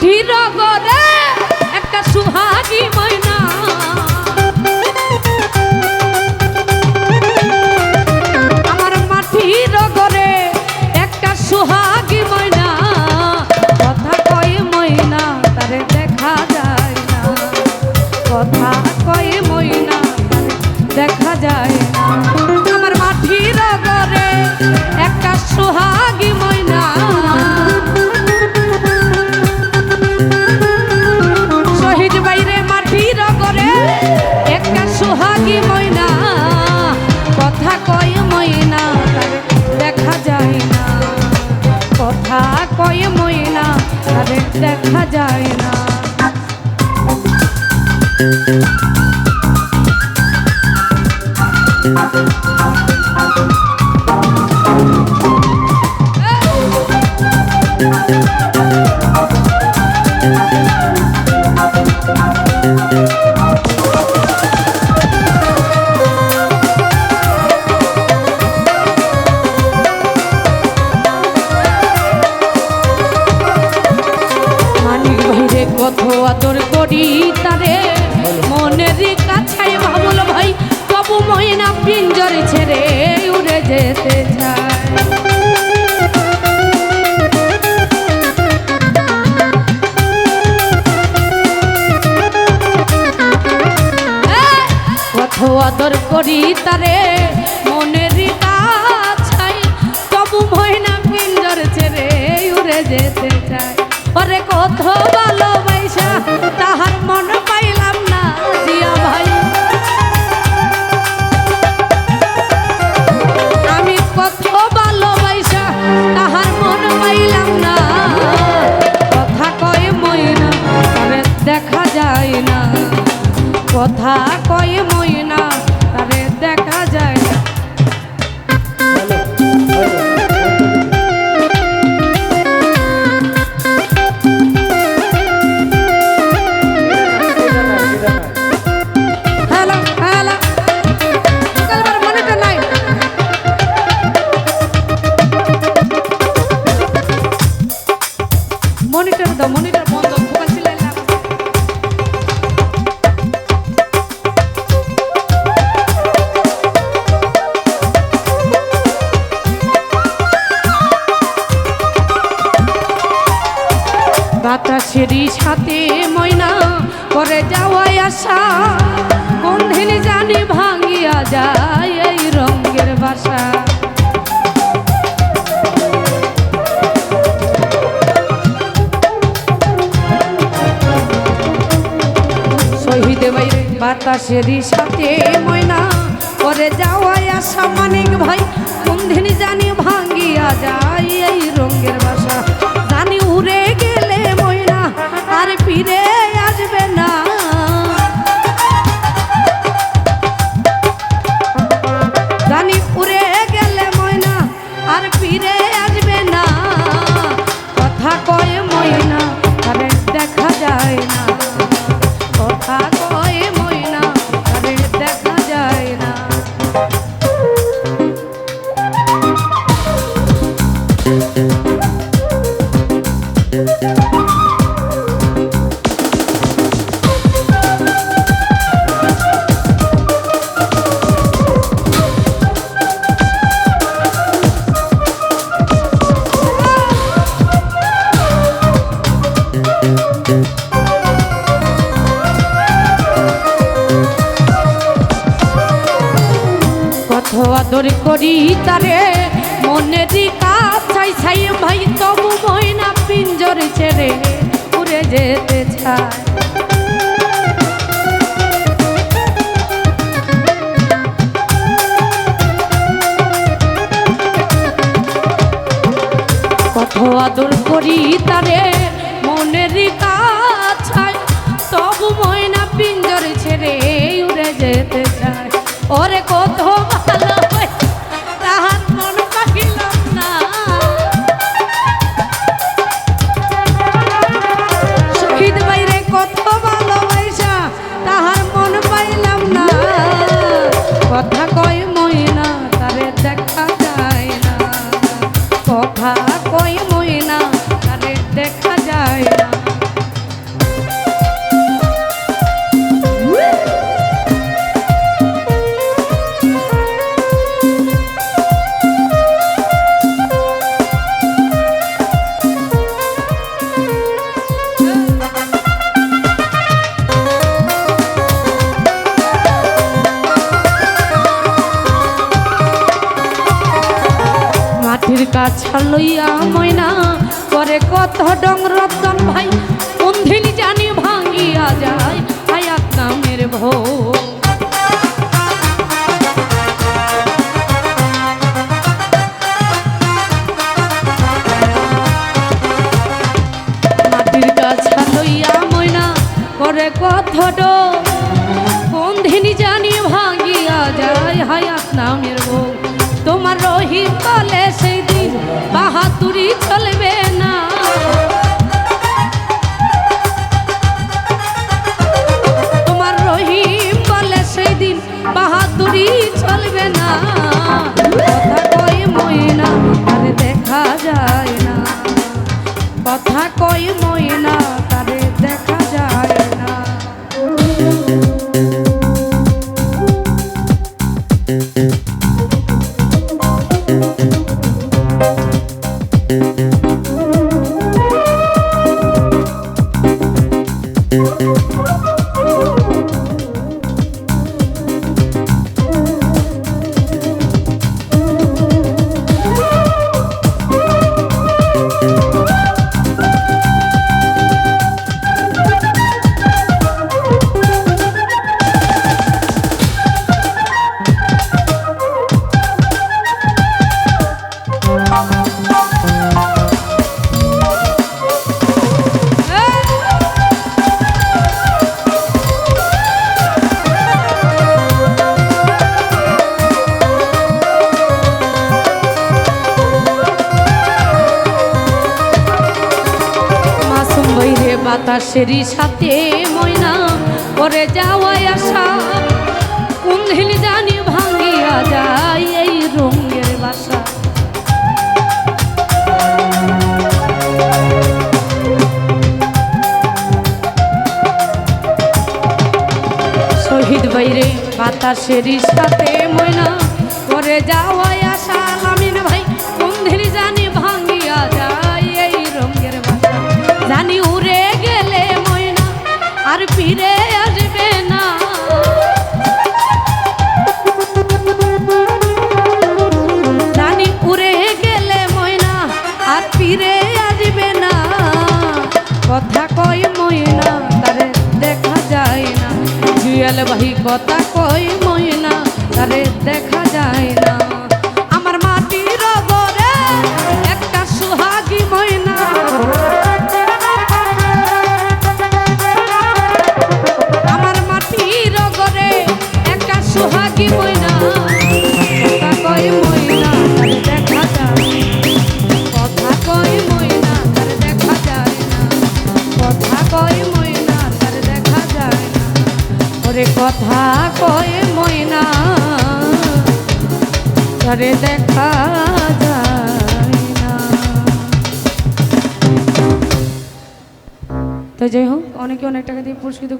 মাটির গরে একটা সুহাগী ময়না। কথা কয় ময়না তারে দেখা যায় না কত আদর করি তারে। মনের কাছাই ভাবল ভাই, তবু ময়না পিঞ্জর ছেড়ে উড়ে যেতে আদর করি তারে, মনের কাছাই তবু ময়না পিঞ্জর ছেড়ে উড়ে যেতে চায়। ওরে কত ভালোবাসা tá বাতাসেরই সাথে ময়না করে যাওয়াই আশা কোন দিন জানি ভাঙিয়া যায় এই রঙের বাসা। শহীদ বাতাসেরই সাথে ময়না করে যাওয়াই আশা মানিক ভাই কোন দিন জানি ভাঙিয়া যায় এই রঙের বাসা। আদর করি তারে মনের কাছাই ছাই ভাই, তবু ময়না পিঞ্জর ছেড়ে উড়ে যেতে চায়। কত আদর করি তারে মনের কাছাই তবু ময়না পিঞ্জর ছেড়ে উড়ে যেতে চায়। ওরে কত কাছা লইয়া ময়না করে কত ডং রতন ভাই কোনদিন জানি ভাঙ্গিয়া যায় হায়াত নামের ভো মাটির কাছা লইয়া ময়না করে কত বন্ধিনী জানি ভাঙিয়া যায় হায়াত নামের বউ তোমার রহিত তলে দিন বাহাতুরি চলবে বাতাসেরই সাথে ময়না করে যাওয়াই আসা কোন হিল জানি ভাঙ্গিয়া যায় এই রঙের বাসা। শহীদ বাইরে বাতাসেরই সাথে ময়না করে যাওয়াই আসবে না। কথা কই ময়না, তারে দেখা যায় না। জুয়েল ভাই কথা কই ময়না, তারে দেখা যায় না। ওরে কথা কয়ে ময়না তারে দেখা যায় না। তো যাই হোক, অনেকে অনেক টাকা দিয়ে পুরস্কৃত